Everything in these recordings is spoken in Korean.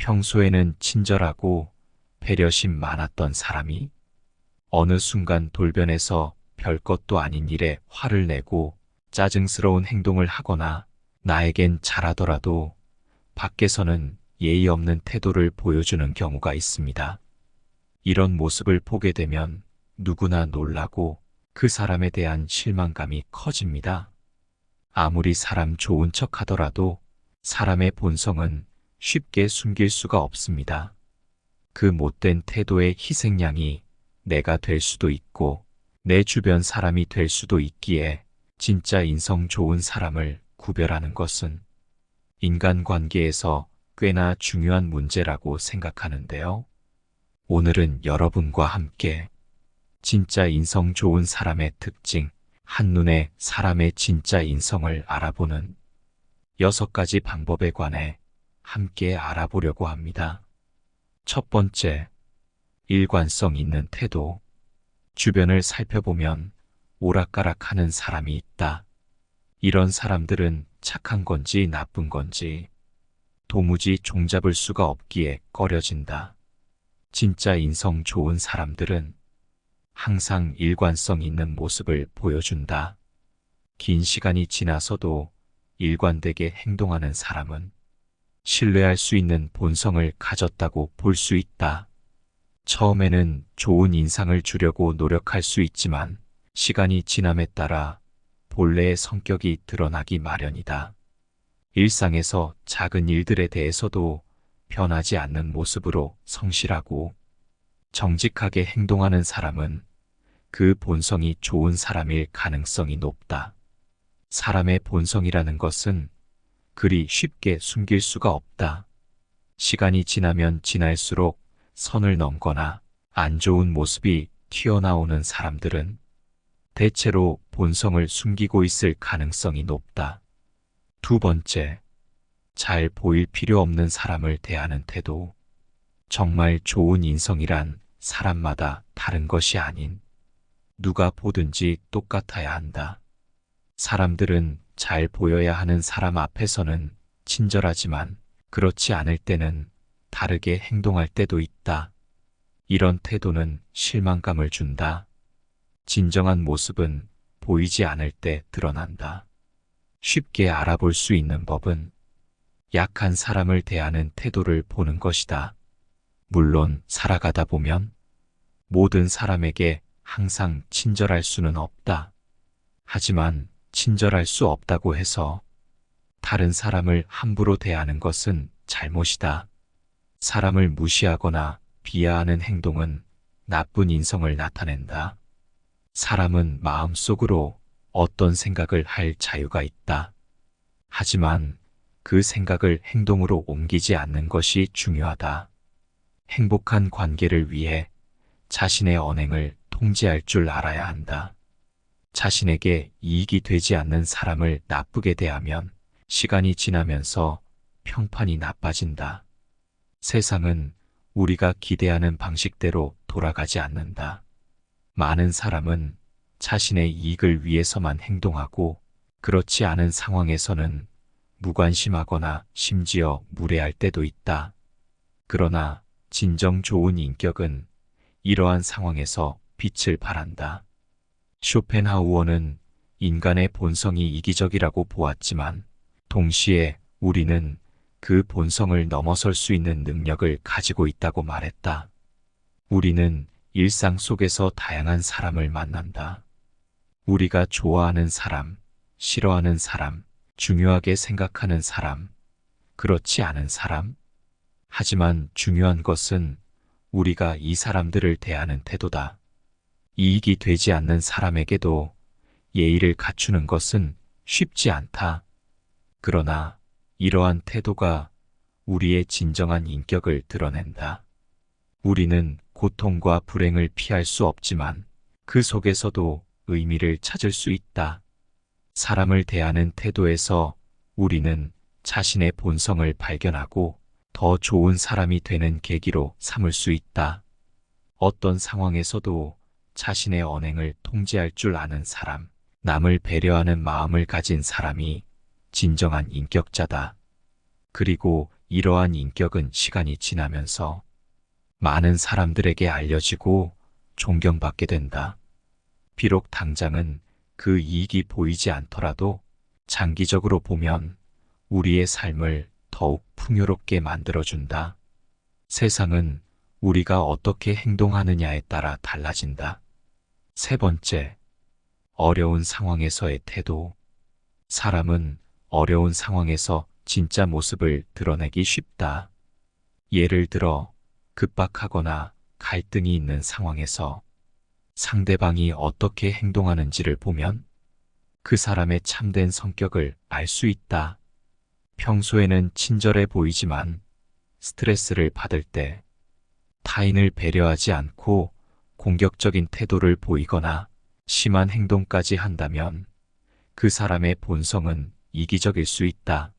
평소에는 친절하고 배려심 많았던 사람이 어느 순간 돌변해서 별것도 아닌 일에 화를 내고 짜증스러운 행동을 하거나 나에겐 잘하더라도 밖에서는 예의 없는 태도를 보여주는 경우가 있습니다. 이런 모습을 보게 되면 누구나 놀라고 그 사람에 대한 실망감이 커집니다. 아무리 사람 좋은 척 하더라도 사람의 본성은 쉽게 숨길 수가 없습니다. 그 못된 태도의 희생양이 내가 될 수도 있고 내 주변 사람이 될 수도 있기에 진짜 인성 좋은 사람을 구별하는 것은 인간관계에서 꽤나 중요한 문제라고 생각하는데요. 오늘은 여러분과 함께 진짜 인성 좋은 사람의 특징, 한눈에 사람의 진짜 인성을 알아보는 여섯 가지 방법에 관해 함께 알아보려고 합니다. 첫 번째, 일관성 있는 태도. 주변을 살펴보면 오락가락 하는 사람이 있다. 이런 사람들은 착한 건지 나쁜 건지 도무지 종잡을 수가 없기에 꺼려진다. 진짜 인성 좋은 사람들은 항상 일관성 있는 모습을 보여준다. 긴 시간이 지나서도 일관되게 행동하는 사람은 신뢰할 수 있는 본성을 가졌다고 볼 수 있다. 처음에는 좋은 인상을 주려고 노력할 수 있지만 시간이 지남에 따라 본래의 성격이 드러나기 마련이다. 일상에서 작은 일들에 대해서도 변하지 않는 모습으로 성실하고 정직하게 행동하는 사람은 그 본성이 좋은 사람일 가능성이 높다. 사람의 본성이라는 것은 그리 쉽게 숨길 수가 없다. 시간이 지나면 지날수록 선을 넘거나 안 좋은 모습이 튀어나오는 사람들은 대체로 본성을 숨기고 있을 가능성이 높다. 두 번째, 잘 보일 필요 없는 사람을 대하는 태도. 정말 좋은 인성이란 사람마다 다른 것이 아닌 누가 보든지 똑같아야 한다. 사람들은 잘 보여야 하는 사람 앞에서는 친절하지만 그렇지 않을 때는 다르게 행동할 때도 있다. 이런 태도는 실망감을 준다. 진정한 모습은 보이지 않을 때 드러난다. 쉽게 알아볼 수 있는 법은 약한 사람을 대하는 태도를 보는 것이다. 물론 살아가다 보면 모든 사람에게 항상 친절할 수는 없다. 하지만 친절할 수 없다고 해서 다른 사람을 함부로 대하는 것은 잘못이다. 사람을 무시하거나 비하하는 행동은 나쁜 인성을 나타낸다. 사람은 마음속으로 어떤 생각을 할 자유가 있다. 하지만 그 생각을 행동으로 옮기지 않는 것이 중요하다. 행복한 관계를 위해 자신의 언행을 통제할 줄 알아야 한다. 자신에게 이익이 되지 않는 사람을 나쁘게 대하면 시간이 지나면서 평판이 나빠진다. 세상은 우리가 기대하는 방식대로 돌아가지 않는다. 많은 사람은 자신의 이익을 위해서만 행동하고 그렇지 않은 상황에서는 무관심하거나 심지어 무례할 때도 있다. 그러나 진정 좋은 인격은 이러한 상황에서 빛을 발한다. 쇼펜하우어는 인간의 본성이 이기적이라고 보았지만 동시에 우리는 그 본성을 넘어설 수 있는 능력을 가지고 있다고 말했다. 우리는 일상 속에서 다양한 사람을 만난다. 우리가 좋아하는 사람, 싫어하는 사람, 중요하게 생각하는 사람, 그렇지 않은 사람. 하지만 중요한 것은 우리가 이 사람들을 대하는 태도다. 이익이 되지 않는 사람에게도 예의를 갖추는 것은 쉽지 않다. 그러나 이러한 태도가 우리의 진정한 인격을 드러낸다. 우리는 고통과 불행을 피할 수 없지만 그 속에서도 의미를 찾을 수 있다. 사람을 대하는 태도에서 우리는 자신의 본성을 발견하고 더 좋은 사람이 되는 계기로 삼을 수 있다. 어떤 상황에서도 자신의 언행을 통제할 줄 아는 사람, 남을 배려하는 마음을 가진 사람이 진정한 인격자다. 그리고 이러한 인격은 시간이 지나면서 많은 사람들에게 알려지고 존경받게 된다. 비록 당장은 그 이익이 보이지 않더라도 장기적으로 보면 우리의 삶을 더욱 풍요롭게 만들어준다. 세상은 우리가 어떻게 행동하느냐에 따라 달라진다. 세 번째, 어려운 상황에서의 태도. 사람은 어려운 상황에서 진짜 모습을 드러내기 쉽다. 예를 들어, 급박하거나 갈등이 있는 상황에서 상대방이 어떻게 행동하는지를 보면 그 사람의 참된 성격을 알 수 있다. 평소에는 친절해 보이지만 스트레스를 받을 때 타인을 배려하지 않고 공격적인 태도를 보이거나 심한 행동까지 한다면 그 사람의 본성은 이기적일 수 있다.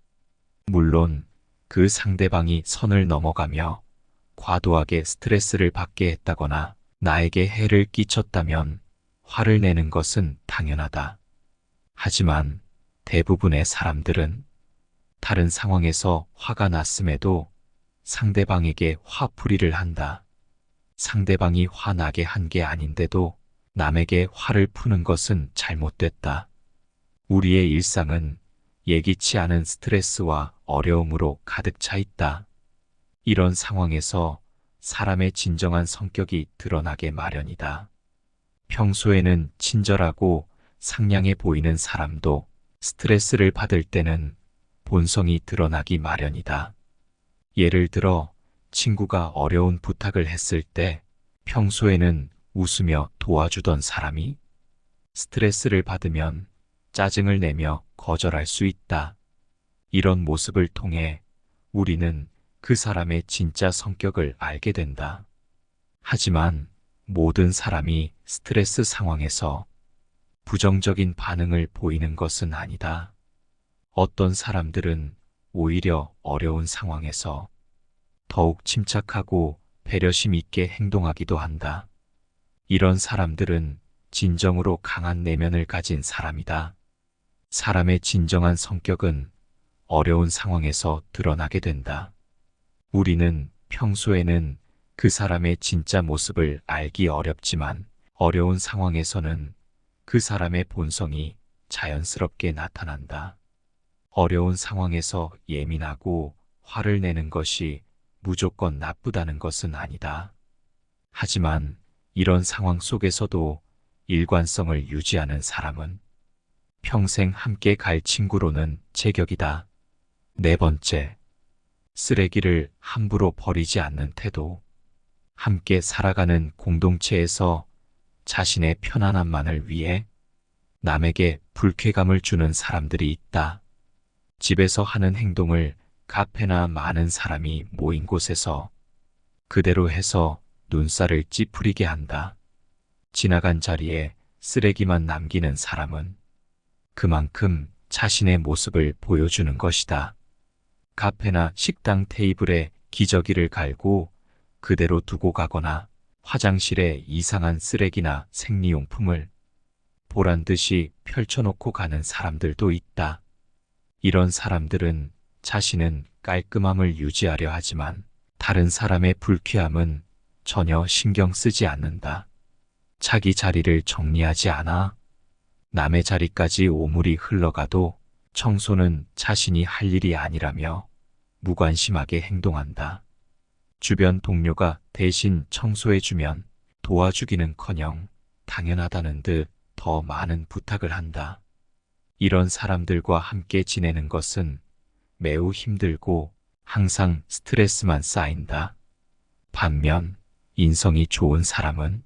물론 그 상대방이 선을 넘어가며 과도하게 스트레스를 받게 했다거나 나에게 해를 끼쳤다면 화를 내는 것은 당연하다. 하지만 대부분의 사람들은 다른 상황에서 화가 났음에도 상대방에게 화풀이를 한다. 상대방이 화나게 한 게 아닌데도 남에게 화를 푸는 것은 잘못됐다. 우리의 일상은 예기치 않은 스트레스와 어려움으로 가득 차 있다. 이런 상황에서 사람의 진정한 성격이 드러나게 마련이다. 평소에는 친절하고 상냥해 보이는 사람도 스트레스를 받을 때는 본성이 드러나기 마련이다. 예를 들어 친구가 어려운 부탁을 했을 때 평소에는 웃으며 도와주던 사람이 스트레스를 받으면 짜증을 내며 거절할 수 있다. 이런 모습을 통해 우리는 그 사람의 진짜 성격을 알게 된다. 하지만 모든 사람이 스트레스 상황에서 부정적인 반응을 보이는 것은 아니다. 어떤 사람들은 오히려 어려운 상황에서 더욱 침착하고 배려심 있게 행동하기도 한다. 이런 사람들은 진정으로 강한 내면을 가진 사람이다. 사람의 진정한 성격은 어려운 상황에서 드러나게 된다. 우리는 평소에는 그 사람의 진짜 모습을 알기 어렵지만 어려운 상황에서는 그 사람의 본성이 자연스럽게 나타난다. 어려운 상황에서 예민하고 화를 내는 것이 무조건 나쁘다는 것은 아니다. 하지만 이런 상황 속에서도 일관성을 유지하는 사람은 평생 함께 갈 친구로는 제격이다. 네 번째, 쓰레기를 함부로 버리지 않는 태도. 함께 살아가는 공동체에서 자신의 편안함만을 위해 남에게 불쾌감을 주는 사람들이 있다. 집에서 하는 행동을 카페나 많은 사람이 모인 곳에서 그대로 해서 눈살을 찌푸리게 한다. 지나간 자리에 쓰레기만 남기는 사람은 그만큼 자신의 모습을 보여주는 것이다. 카페나 식당 테이블에 기저귀를 갈고 그대로 두고 가거나 화장실에 이상한 쓰레기나 생리용품을 보란 듯이 펼쳐놓고 가는 사람들도 있다. 이런 사람들은 자신은 깔끔함을 유지하려 하지만 다른 사람의 불쾌함은 전혀 신경 쓰지 않는다. 자기 자리를 정리하지 않아 남의 자리까지 오물이 흘러가도 청소는 자신이 할 일이 아니라며 무관심하게 행동한다. 주변 동료가 대신 청소해주면 도와주기는 커녕 당연하다는 듯 더 많은 부탁을 한다. 이런 사람들과 함께 지내는 것은 매우 힘들고 항상 스트레스만 쌓인다. 반면 인성이 좋은 사람은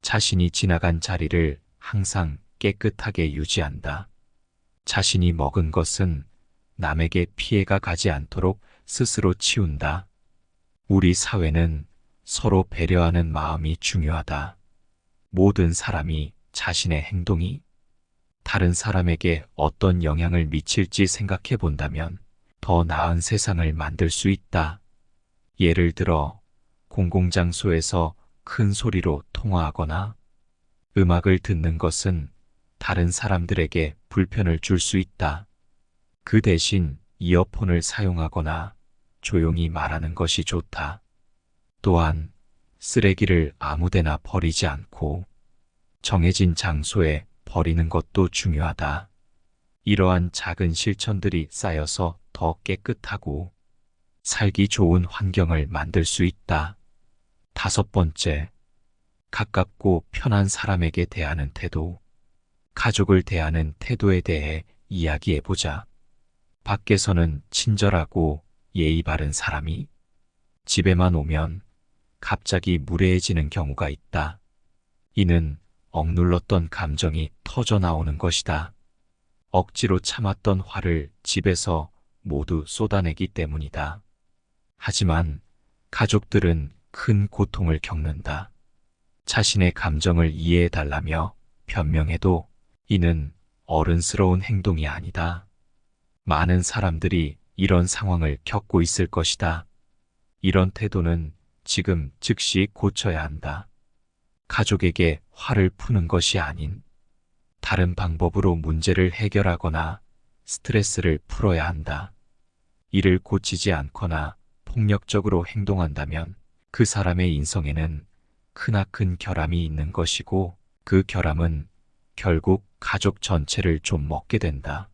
자신이 지나간 자리를 항상 깨끗하게 유지한다. 자신이 먹은 것은 남에게 피해가 가지 않도록 스스로 치운다. 우리 사회는 서로 배려하는 마음이 중요하다. 모든 사람이 자신의 행동이 다른 사람에게 어떤 영향을 미칠지 생각해 본다면 더 나은 세상을 만들 수 있다. 예를 들어 공공장소에서 큰 소리로 통화하거나 음악을 듣는 것은 다른 사람들에게 불편을 줄 수 있다. 그 대신 이어폰을 사용하거나 조용히 말하는 것이 좋다. 또한 쓰레기를 아무데나 버리지 않고 정해진 장소에 버리는 것도 중요하다. 이러한 작은 실천들이 쌓여서 더 깨끗하고 살기 좋은 환경을 만들 수 있다. 다섯 번째, 가깝고 편한 사람에게 대하는 태도. 가족을 대하는 태도에 대해 이야기해 보자. 밖에서는 친절하고 예의 바른 사람이 집에만 오면 갑자기 무례해지는 경우가 있다. 이는 억눌렀던 감정이 터져 나오는 것이다. 억지로 참았던 화를 집에서 모두 쏟아내기 때문이다. 하지만 가족들은 큰 고통을 겪는다. 자신의 감정을 이해해 달라며 변명해도 이는 어른스러운 행동이 아니다. 많은 사람들이 이런 상황을 겪고 있을 것이다. 이런 태도는 지금 즉시 고쳐야 한다. 가족에게 화를 푸는 것이 아닌 다른 방법으로 문제를 해결하거나 스트레스를 풀어야 한다. 이를 고치지 않거나 폭력적으로 행동한다면 그 사람의 인성에는 크나큰 결함이 있는 것이고 그 결함은 결국 가족 전체를 좀 먹게 된다.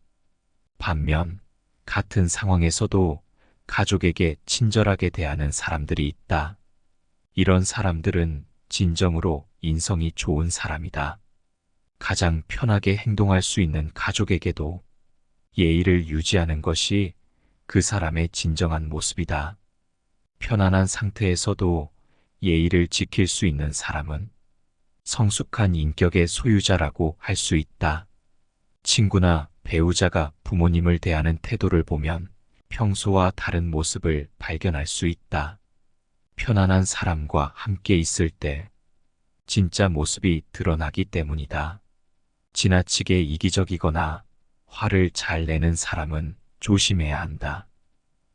반면 같은 상황에서도 가족에게 친절하게 대하는 사람들이 있다. 이런 사람들은 진정으로 인성이 좋은 사람이다. 가장 편하게 행동할 수 있는 가족에게도 예의를 유지하는 것이 그 사람의 진정한 모습이다. 편안한 상태에서도 예의를 지킬 수 있는 사람은 성숙한 인격의 소유자라고 할 수 있다. 친구나 배우자가 부모님을 대하는 태도를 보면 평소와 다른 모습을 발견할 수 있다. 편안한 사람과 함께 있을 때 진짜 모습이 드러나기 때문이다. 지나치게 이기적이거나 화를 잘 내는 사람은 조심해야 한다.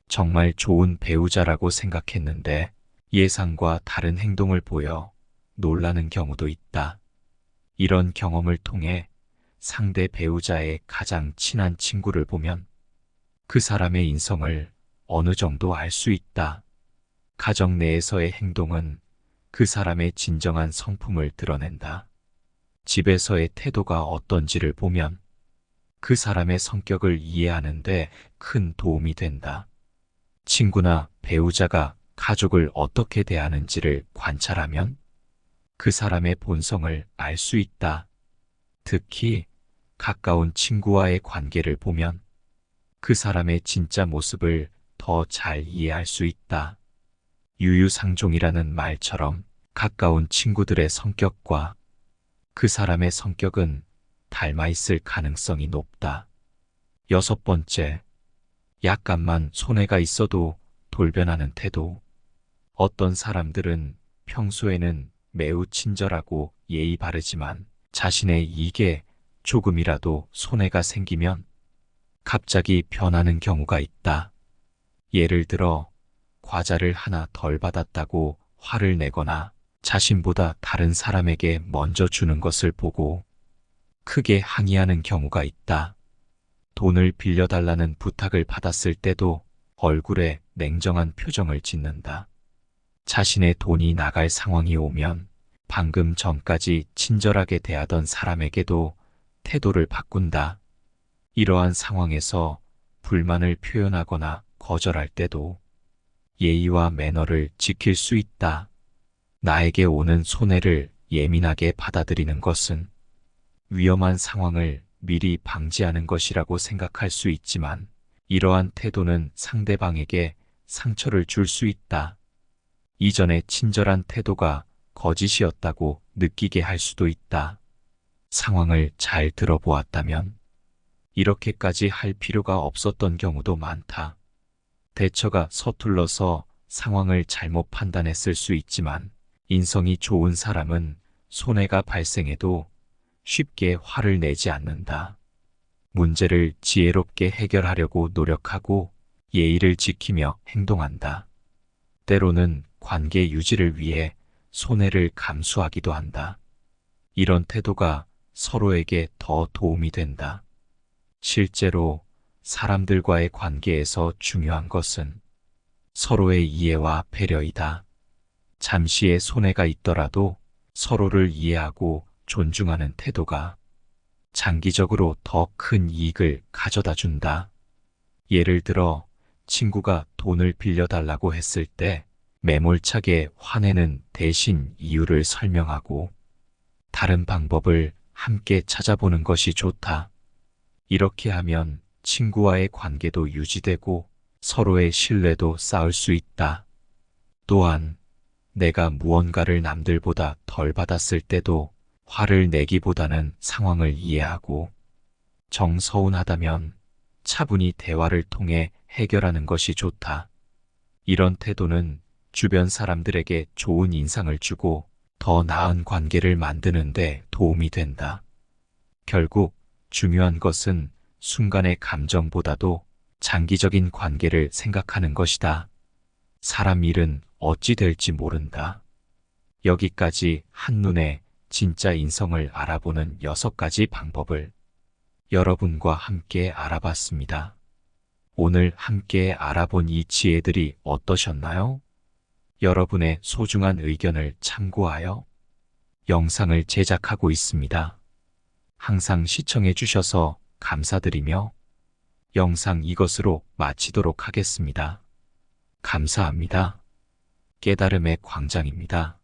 정말 좋은 배우자라고 생각했는데 예상과 다른 행동을 보여 놀라는 경우도 있다. 이런 경험을 통해 상대 배우자의 가장 친한 친구를 보면 그 사람의 인성을 어느 정도 알 수 있다. 가정 내에서의 행동은 그 사람의 진정한 성품을 드러낸다. 집에서의 태도가 어떤지를 보면 그 사람의 성격을 이해하는데 큰 도움이 된다. 친구나 배우자가 가족을 어떻게 대하는지를 관찰하면 그 사람의 본성을 알 수 있다. 특히 가까운 친구와의 관계를 보면 그 사람의 진짜 모습을 더 잘 이해할 수 있다. 유유상종이라는 말처럼 가까운 친구들의 성격과 그 사람의 성격은 닮아 있을 가능성이 높다. 여섯 번째, 약간만 손해가 있어도 돌변하는 태도. 어떤 사람들은 평소에는 매우 친절하고 예의 바르지만 자신의 이익에 조금이라도 손해가 생기면 갑자기 변하는 경우가 있다. 예를 들어 과자를 하나 덜 받았다고 화를 내거나 자신보다 다른 사람에게 먼저 주는 것을 보고 크게 항의하는 경우가 있다. 돈을 빌려달라는 부탁을 받았을 때도 얼굴에 냉정한 표정을 짓는다. 자신의 돈이 나갈 상황이 오면 방금 전까지 친절하게 대하던 사람에게도 태도를 바꾼다. 이러한 상황에서 불만을 표현하거나 거절할 때도 예의와 매너를 지킬 수 있다. 나에게 오는 손해를 예민하게 받아들이는 것은 위험한 상황을 미리 방지하는 것이라고 생각할 수 있지만 이러한 태도는 상대방에게 상처를 줄 수 있다. 이전의 친절한 태도가 거짓이었다고 느끼게 할 수도 있다. 상황을 잘 들어보았다면 이렇게까지 할 필요가 없었던 경우도 많다. 대처가 서툴러서 상황을 잘못 판단했을 수 있지만 인성이 좋은 사람은 손해가 발생해도 쉽게 화를 내지 않는다. 문제를 지혜롭게 해결하려고 노력하고 예의를 지키며 행동한다. 때로는 관계 유지를 위해 손해를 감수하기도 한다. 이런 태도가 서로에게 더 도움이 된다. 실제로 사람들과의 관계에서 중요한 것은 서로의 이해와 배려이다. 잠시의 손해가 있더라도 서로를 이해하고 존중하는 태도가 장기적으로 더 큰 이익을 가져다 준다. 예를 들어 친구가 돈을 빌려달라고 했을 때 매몰차게 화내는 대신 이유를 설명하고 다른 방법을 함께 찾아보는 것이 좋다. 이렇게 하면 친구와의 관계도 유지되고 서로의 신뢰도 쌓을 수 있다. 또한 내가 무언가를 남들보다 덜 받았을 때도 화를 내기보다는 상황을 이해하고 정서운하다면 차분히 대화를 통해 해결하는 것이 좋다. 이런 태도는 주변 사람들에게 좋은 인상을 주고 더 나은 관계를 만드는데 도움이 된다. 결국 중요한 것은 순간의 감정보다도 장기적인 관계를 생각하는 것이다. 사람 일은 어찌 될지 모른다. 여기까지 한눈에 진짜 인성을 알아보는 여섯 가지 방법을 여러분과 함께 알아봤습니다. 오늘 함께 알아본 이 지혜들이 어떠셨나요? 여러분의 소중한 의견을 참고하여 영상을 제작하고 있습니다. 항상 시청해 주셔서 감사드리며 영상 이것으로 마치도록 하겠습니다. 감사합니다. 깨달음의 광장입니다.